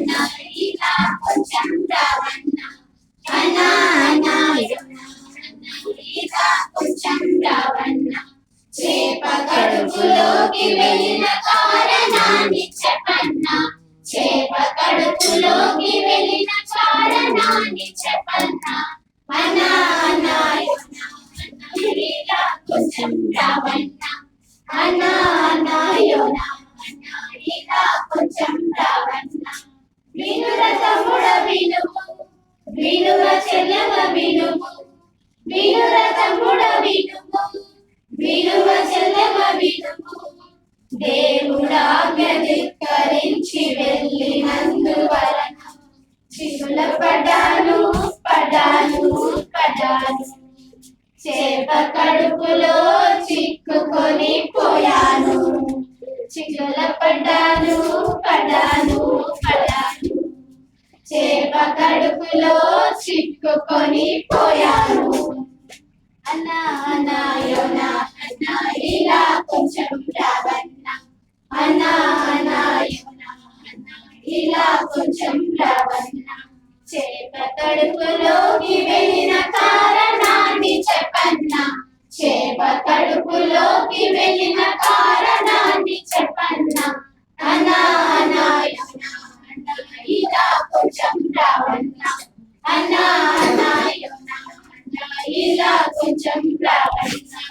అన్న వెళ్ళిన కారణాన్ని చెప్పన్నా చేప కడుపులోకి వెళ్ళిన కారణాన్ని చెప్పన్నా కొంచెం రావన్నా వినుర వినుము వినుర చెల్లెమ వినుము వినుర తమ్ముడ వినుము వినుమ చెల్లెమ వినుము దేవుడాజ్ఞ ధిక్కరించి వెళ్ళినందువలన చిగుల పడ్డాను పడ్డాను పడ్డాను చేప కడుపులో చిక్కుకొని పోయాను చిగుల పడ్డాను పడ్డాను చేప కడుపులో చిక్కుకొని పోయాను. అన్నా అన్నా అన్నా ఇలా కొంచెం రావన్నా. అన్నా అన్నా అన్నా ఇలా కొంచెం రావన్నా. చేప కడుపులోకి వెళ్ళిన కారణం అన్నా అన్నా యోనా అన్నా ఇలా కొంచెం రావన్నా